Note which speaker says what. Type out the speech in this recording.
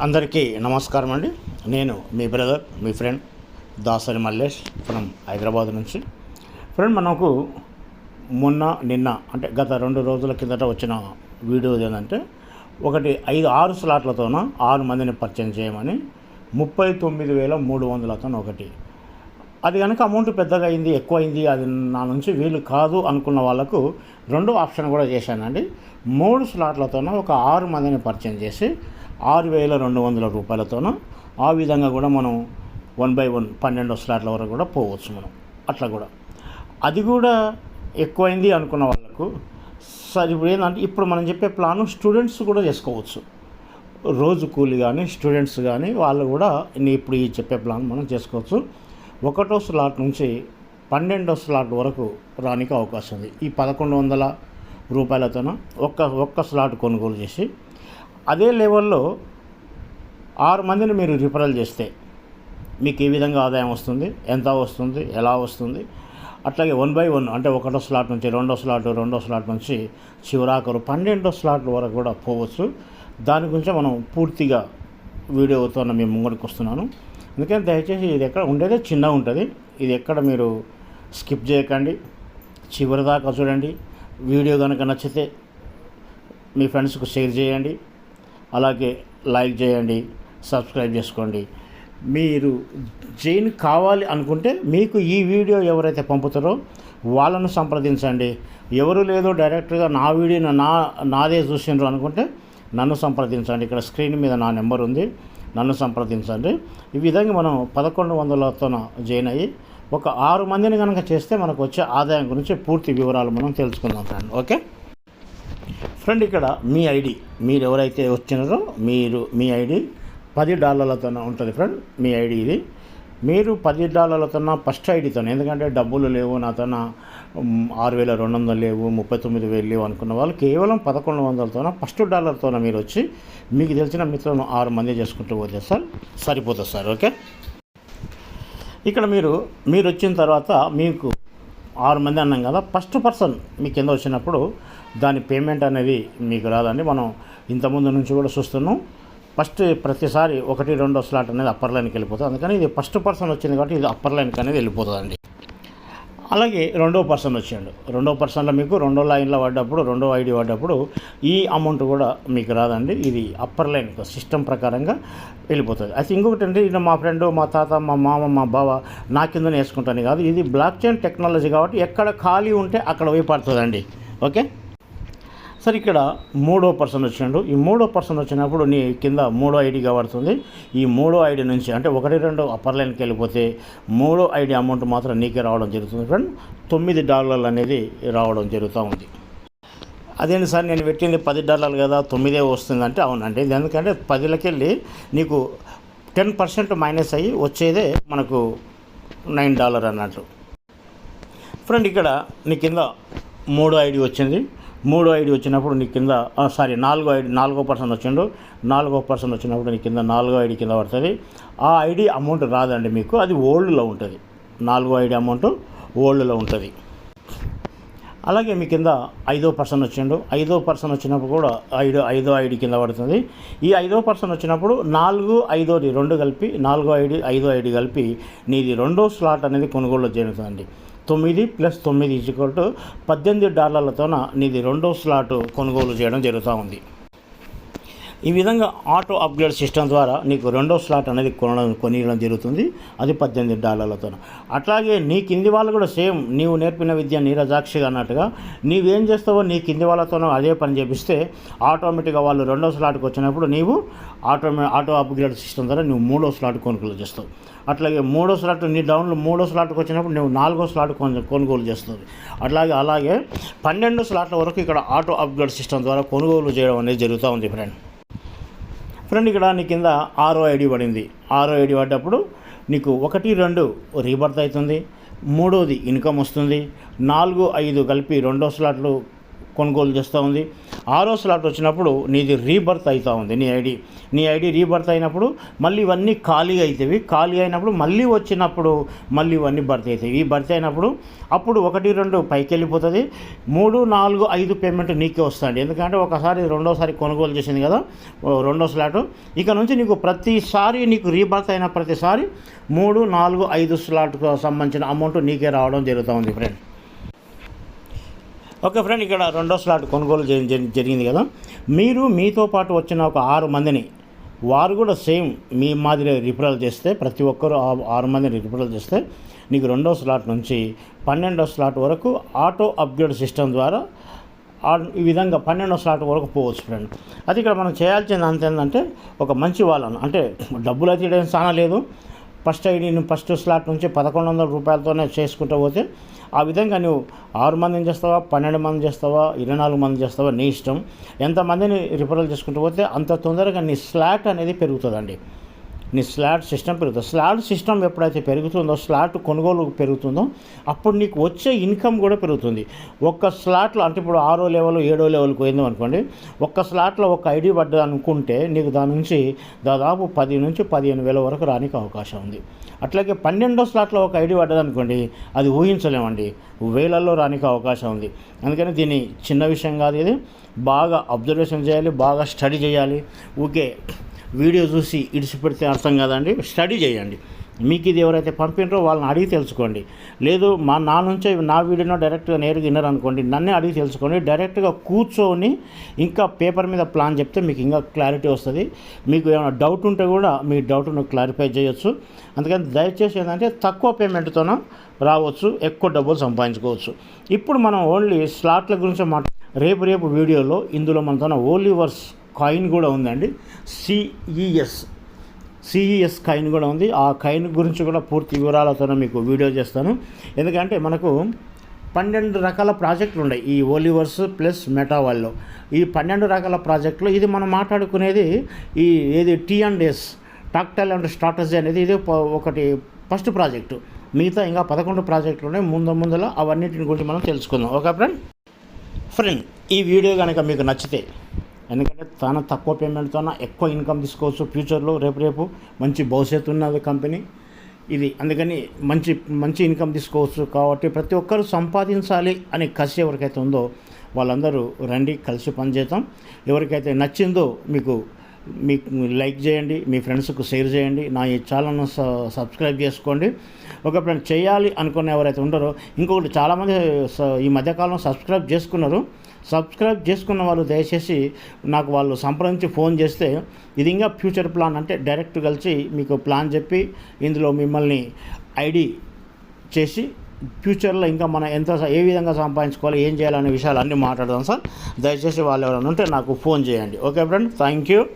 Speaker 1: అందరికీ నమస్కారం అండి. నేను మీ బ్రదర్ మీ ఫ్రెండ్ దాసరి మల్లేష్ ఫ్రమ్ హైదరాబాద్ నుంచి. ఫ్రెండ్ మనకు మొన్న నిన్న అంటే గత రెండు రోజుల కిందట వచ్చిన వీడియో ఏంటంటే ఒకటి ఐదు ఆరు స్లాట్లతోన ఆరు మందిని పరిచయం చేయమని ముప్పై తొమ్మిది వేల మూడు వందలతో ఒకటి. అది కనుక అమౌంట్ పెద్దగా అయింది ఎక్కువ అయింది అది నా నుంచి వీలు కాదు అనుకున్న వాళ్ళకు రెండో ఆప్షన్ కూడా చేశానండి. మూడు స్లాట్లతోన ఒక ఆరు మందిని పరిచయం చేసి ఆరు వేల రెండు వందల రూపాయలతోన ఆ విధంగా కూడా మనం వన్ బై వన్ పన్నెండు స్లాట్ల వరకు కూడా పోవచ్చు మనం. అట్లా కూడా. అది కూడా ఎక్కువైంది అనుకున్న వాళ్ళకు. సరే ఇప్పుడు ఏంటంటే ఇప్పుడు మనం చెప్పే ప్లాను స్టూడెంట్స్ కూడా చేసుకోవచ్చు. రోజు కూలి కానీ స్టూడెంట్స్ కానీ వాళ్ళు కూడా ఇప్పుడు ఈ చెప్పే ప్లాన్ మనం చేసుకోవచ్చు. ఒకటో స్లాట్ నుంచి పన్నెండో స్లాట్ వరకు రానికి అవకాశం ఉంది. ఈ పదకొండు వందల రూపాయలతోన ఒక్క ఒక్క స్లాట్ కొనుగోలు చేసి అదే లెవెల్లో ఆరు మందిని మీరు రిఫరల్ చేస్తే మీకు ఏ విధంగా ఆదాయం వస్తుంది ఎంత వస్తుంది ఎలా వస్తుంది? అట్లాగే వన్ బై వన్ అంటే ఒకటో స్లాట్ నుంచి రెండో స్లాట్ రెండో స్లాట్ నుంచి చివరాకరు పన్నెండో స్లాట్ వరకు కూడా పోవచ్చు. దాని గురించి మనం పూర్తిగా వీడియోతో మేము ముంగడికి వస్తున్నాను. అందుకని దయచేసి ఇది ఎక్కడ ఉండేదే చిన్నగా ఉంటుంది. ఇది ఎక్కడ మీరు స్కిప్ చేయకండి. చివరి దాకా చూడండి. వీడియో కనుక నచ్చితే మీ ఫ్రెండ్స్కు షేర్ చేయండి. అలాగే లైక్ చేయండి సబ్స్క్రైబ్ చేసుకోండి. మీరు జైన్ కావాలి అనుకుంటే మీకు ఈ వీడియో ఎవరైతే పంపుతారో వాళ్ళను సంప్రదించండి. ఎవరు లేదో డైరెక్ట్గా నా వీడియో నా నాదే చూసిండ్రు అనుకుంటే నన్ను సంప్రదించండి. ఇక్కడ స్క్రీన్ మీద నా నెంబర్ ఉంది. నన్ను సంప్రదించండి. ఈ విధంగా మనం పదకొండు వందలతో జాయిన్ అయ్యి ఒక ఆరు మందిని కనుక చేస్తే మనకు వచ్చే ఆదాయం గురించి పూర్తి వివరాలు మనం తెలుసుకుందాం ఫ్రెండ్. ఓకే? ఫ్రెండ్ ఇక్కడ మీ ఐడి మీరు ఎవరైతే వచ్చినారో మీరు మీ ఐడి పది డాలర్లతో ఉంటుంది ఫ్రెండ్ మీ ఐడి ఇది. మీరు పది డాలర్లతో ఫస్ట్ ఐడితో ఎందుకంటే డబ్బులు లేవు నాతో ఆరు వేల రెండు వందలు లేవు ముప్పై తొమ్మిది వేలు లేవు అనుకున్న వాళ్ళు కేవలం పదకొండు వందలతో ఫస్ట్ డాలర్తో మీరు వచ్చి మీకు తెలిసిన మిత్రులను ఆరు మంది చేసుకుంటూ పోతే సార్ సరిపోతుంది సార్ ఓకే? ఇక్కడ మీరు మీరు వచ్చిన తర్వాత మీకు ఆరు మంది అన్నాం కదా ఫస్ట్ పర్సన్ మీ కింద వచ్చినప్పుడు దాని పేమెంట్ అనేది మీకు రాదండి. మనం ఇంతకుముందు నుంచి కూడా చూస్తున్నాం. ఫస్ట్ ప్రతిసారి ఒకటి రెండో స్లాట్ అనేది అప్పర్ లైన్కి వెళ్ళిపోతుంది. అందుకని ఇది ఫస్ట్ పర్సన్ వచ్చింది కాబట్టి ఇది అప్పర్ లైన్కి అనేది వెళ్ళిపోతుందండి. అలాగే రెండో పర్సన్ వచ్చిండు. రెండో పర్సన్లో మీకు రెండో లైన్లో పడ్డప్పుడు రెండో ఐడి పడ్డప్పుడు ఈ అమౌంట్ కూడా మీకు రాదండి. ఇది అప్పర్ లైన్ సిస్టమ్ ప్రకారంగా వెళ్ళిపోతుంది. అయితే ఇంకొకటి అండి ఇది మా ఫ్రెండ్ మా తాత మా మామ మా బావ నా కిందనే వేసుకుంటాను. కాదు ఇది బ్లాక్ చైన్ టెక్నాలజీ కాబట్టి ఎక్కడ ఖాళీ ఉంటే అక్కడ పోయి పడుతుందండి. ఓకే? సరే ఇక్కడ మూడో పర్సన్ వచ్చినాడు. ఈ మూడో పర్సన్ వచ్చినప్పుడు నీ కింద మూడో ఐడిగా పడుతుంది ఈ మూడో ఐడి నుంచి అంటే ఒకటి రెండు అప్పర్ లైన్కి వెళ్ళిపోతే మూడో ఐడి అమౌంట్ మాత్రం నీకే రావడం జరుగుతుంది ఫ్రెండ్ తొమ్మిది డాలర్లు అనేది రావడం జరుగుతూ ఉంది. అదేంటి సార్ నేను పెట్టింది పది డాలర్లు కదా తొమ్మిదే వస్తుందంటే అవునండి. ఇది ఎందుకంటే పదిలకి వెళ్ళి నీకు టెన్ పర్సెంట్ మైనస్ అయ్యి వచ్చేదే మనకు నైన్ డాలర్ అన్నట్టు. ఫ్రెండ్ ఇక్కడ నీ కింద మూడో ఐడి వచ్చింది. మూడో ఐడి వచ్చినప్పుడు నీ కింద సారీ నాలుగో ఐడి నాలుగో పర్సన్ వచ్చిండు. నాలుగో పర్సన్ వచ్చినప్పుడు నీ కింద నాలుగో ఐడి కింద పడుతుంది. ఆ ఐడి అమౌంట్ రాదండి మీకు అది ఓల్డ్లో ఉంటుంది. నాలుగో ఐడి అమౌంట్ ఓల్డ్లో ఉంటుంది. అలాగే మీ కింద ఐదో పర్సన్ వచ్చిండు. ఐదో పర్సన్ వచ్చినప్పుడు కూడా ఐదు ఐదో ఐడి కింద పడుతుంది. ఈ ఐదో పర్సన్ వచ్చినప్పుడు నాలుగు ఐదోది రెండు కలిపి నాలుగో ఐడి ఐదో ఐడి కలిపి నీది రెండో స్లాట్ అనేది కొనుగోలు జరుగుతుందండి తొమ్మిది ప్లస్ తొమ్మిది ఈజ్వల్ టు పద్దెనిమిది డాలర్లతోన నీది రెండో స్లాట్ కొనుగోలు చేయడం జరుగుతూ ఉంది. ఈ విధంగా ఆటో అప్గ్రేడ్ సిస్టమ్ ద్వారా నీకు రెండో స్లాట్ అనేది కొనడం కొనియడం జరుగుతుంది. అది పద్దెనిమిది డాలర్లతో అట్లాగే నీ కింది వాళ్ళు కూడా సేమ్ నీవు నేర్పిన విద్య నీరజాక్షిగా అన్నట్టుగా నీవేం చేస్తావో నీ కింది వాళ్ళతోనో అదే పని చేపిస్తే ఆటోమేటిక్గా వాళ్ళు రెండో స్లాట్కి వచ్చినప్పుడు నీవు ఆటోమే ఆటో అప్గ్రేడ్ సిస్టమ్ ద్వారా నువ్వు మూడో స్లాట్ కొనుగోలు చేస్తావు. అట్లాగే మూడో స్లాట్ నీ డౌన్లో మూడో స్లాట్కి వచ్చినప్పుడు నువ్వు నాలుగో స్లాట్ కొను- కొనుగోలు చేస్తుంది అట్లాగే అలాగే పన్నెండు స్లాట్ల వరకు ఇక్కడ ఆటో అప్గ్రేడ్ సిస్టమ్ ద్వారా కొనుగోలు చేయడం అనేది జరుగుతూ ఉంది ఫ్రెండ్ ఫ్రెండ్ ఇక్కడ నీ కింద ఆరో ఐడి పడింది. ఆరో ఐడి పడ్డప్పుడు నీకు ఒకటి రెండు రీబర్త్ అవుతుంది మూడోది ఇన్కమ్ వస్తుంది నాలుగు ఐదు కలిపి రెండో స్లాట్లు కొనుగోలు చేస్తూ ఉంది. ఆరో స్లాట్ వచ్చినప్పుడు నీది రీబర్త్ అవుతూ ఉంది నీ ఐడి. నీ ఐడి రీబర్త్ అయినప్పుడు మళ్ళీ ఇవన్నీ ఖాళీ అవుతాయి ఖాళీ అయినప్పుడు మళ్ళీ వచ్చినప్పుడు మళ్ళీ ఇవన్నీ భర్తీ అవుతాయి ఈ భర్తీ అయినప్పుడు అప్పుడు ఒకటి రెండు పైకి వెళ్ళిపోతుంది మూడు నాలుగు ఐదు పేమెంట్ నీకే వస్తుంది ఎందుకంటే ఒకసారి రెండోసారి కొనుగోలు చేసింది కదా ఓ రెండో స్లాట్. ఇక నుంచి నీకు ప్రతిసారి నీకు రీబర్త్ అయిన ప్రతిసారి మూడు నాలుగు ఐదు స్లాట్కు సంబంధించిన అమౌంట్ నీకే రావడం జరుగుతూ ఉంది ఫ్రెండ్ ఓకే ఫ్రెండ్ ఇక్కడ రెండో స్లాట్ కొనుగోలు జరిగింది కదా. మీరు మీతో పాటు వచ్చిన ఒక ఆరు మందిని వారు కూడా సేమ్ మీ మాదిరి రిఫరల్ చేస్తే ప్రతి ఒక్కరు ఆ- ఆరు మందిని రిఫరల్ చేస్తే నీకు రెండో స్లాట్ నుంచి పన్నెండో స్లాట్ వరకు ఆటో అప్గ్రేడ్ సిస్టమ్ ద్వారా ఆ- ఈ విధంగా పన్నెండో స్లాట్ వరకు పోవచ్చు ఫ్రెండ్. అది ఇక్కడ మనం చేయాల్సింది అంత ఏంటంటే ఒక మంచి వాళ్ళను అంటే డబ్బులు అయితే ఇవ్వడం చాలా లేదు ఫస్ట్ ఐడి నువ్వు ఫస్ట్ స్లాట్ నుంచి పదకొండు వందల రూపాయలతోనే చేసుకుంటూ పోతే ఆ విధంగా నువ్వు ఆరు మందిని చేస్తావా పన్నెండు మంది చేస్తావా ఇరవై నాలుగు మంది చేస్తావా నీ ఇష్టం. ఎంతమందిని రిఫరల్ చేసుకుంటూ పోతే అంత తొందరగా నీ స్లాట్ అనేది పెరుగుతుందండి. నీ స్లాట్ సిస్టమ్ పెరుగుతుంది. స్లాట్ సిస్టమ్ ఎప్పుడైతే పెరుగుతుందో స్లాట్ కొనుగోలు పెరుగుతుందో అప్పుడు నీకు వచ్చే ఇన్కమ్ కూడా పెరుగుతుంది. ఒక్క స్లాట్లో అంటే ఇప్పుడు ఆరో లెవెల్ ఏడో లెవెల్కి పోయిందాం అనుకోండి. ఒక్క స్లాట్లో ఒక ఐడి పడ్డది అనుకుంటే నీకు దాని నుంచి దాదాపు పది నుంచి పదిహేను వేల వరకు రానికి అవకాశం ఉంది. అట్లాగే పన్నెండో స్లాట్లో ఒక ఐడి పడ్డది అనుకోండి అది ఊహించలేమండి. వేలల్లో రానికి అవకాశం ఉంది. అందుకని దీన్ని చిన్న విషయం కాదు ఇది. బాగా అబ్జర్వేషన్ చేయాలి బాగా స్టడీ చేయాలి. ఊకే వీడియో చూసి ఇడిచిపెడితే అర్థం కాదండి. స్టడీ చేయండి. మీకు ఇది ఎవరైతే పంపినరో వాళ్ళని అడిగి తెలుసుకోండి. లేదు మా నా నుంచే నా వీడియోనో డైరెక్ట్గా నేరుగా విన్నారు అనుకోండి నన్నే అడిగి తెలుసుకోండి. డైరెక్ట్గా కూర్చొని ఇంకా పేపర్ మీద ప్లాన్ చెప్తే మీకు ఇంకా క్లారిటీ వస్తుంది. మీకు ఏమైనా డౌట్ ఉంటే కూడా మీ డౌట్ను క్లారిఫై చేయొచ్చు. అందుకని దయచేసి ఏంటంటే తక్కువ పేమెంట్తోనో రావచ్చు ఎక్కువ డబ్బులు సంపాదించుకోవచ్చు. ఇప్పుడు మనం ఓన్లీ స్లాట్ల గురించి మాట్లా రేపు రేపు వీడియోలో ఇందులో మనతో వర్స్ కాయిన్ కూడా ఉందండి. సిఈఎస్ సిఈఎస్ కాయిన్ కూడా ఉంది. ఆ కాయిన్ గురించి కూడా పూర్తి వివరాలతో మీకు వీడియో చేస్తాను. ఎందుకంటే మనకు పన్నెండు రకాల ప్రాజెక్టులు ఉన్నాయి ఈ ఓలివర్స్ ప్లస్ మెటావాల్లో ఈ పన్నెండు రకాల ప్రాజెక్టులు ఇది మనం మాట్లాడుకునేది ఈ ఏది T and S tactile and strategy అనేది ఇది ఒకటి ఫస్ట్ ప్రాజెక్టు మిగతా ఇంకా పదకొండు ప్రాజెక్టులు ఉన్నాయి. ముందు ముందులో అవన్నిటిని గురించి మనం తెలుసుకుందాం. ఓకే ఫ్రెండ్ ఫ్రెండ్ ఈ వీడియో కనుక మీకు నచ్చితే ఎందుకంటే తన తక్కువ పేమెంట్తో ఎక్కువ ఇన్కమ్ తీసుకోవచ్చు ఫ్యూచర్లో రేపు రేపు. మంచి భవిష్యత్తు ఉన్నది కంపెనీ. ఇది అందుకని మంచి మంచి ఇన్కమ్ తీసుకోవచ్చు కాబట్టి ప్రతి ఒక్కరు సంపాదించాలి అనే కసి ఎవరికైతే ఉందో వాళ్ళందరూ రండి కలిసి పనిచేద్దాం. ఎవరికైతే నచ్చిందో మీకు మీకు లైక్ చేయండి మీ ఫ్రెండ్స్కు షేర్ చేయండి నా ఈ ఛానల్ను సబ్స్క్రైబ్ చేసుకోండి. ఒకప్పుడు చేయాలి అనుకున్న ఎవరైతే ఉండరో ఇంకొకటి చాలామంది స- ఈ మధ్యకాలంలో సబ్స్క్రైబ్ చేసుకున్నారు. సబ్స్క్రైబ్ చేసుకున్న వాళ్ళు దయచేసి నాకు వాళ్ళు సంప్రదించి ఫోన్ చేస్తే ఇది ఇంకా ఫ్యూచర్ ప్లాన్ అంటే డైరెక్ట్ కలిసి మీకు ప్లాన్ చెప్పి ఇందులో మిమ్మల్ని ఐడి చేసి ఫ్యూచర్లో ఇంకా మనం ఎంత ఏ విధంగా సంపాదించుకోవాలి ఏం చేయాలనే విషయాలు అన్నీ మాట్లాడదాం సార్. దయచేసి వాళ్ళు ఎవరైనా ఉంటే నాకు ఫోన్ చేయండి. Okay friend thank you.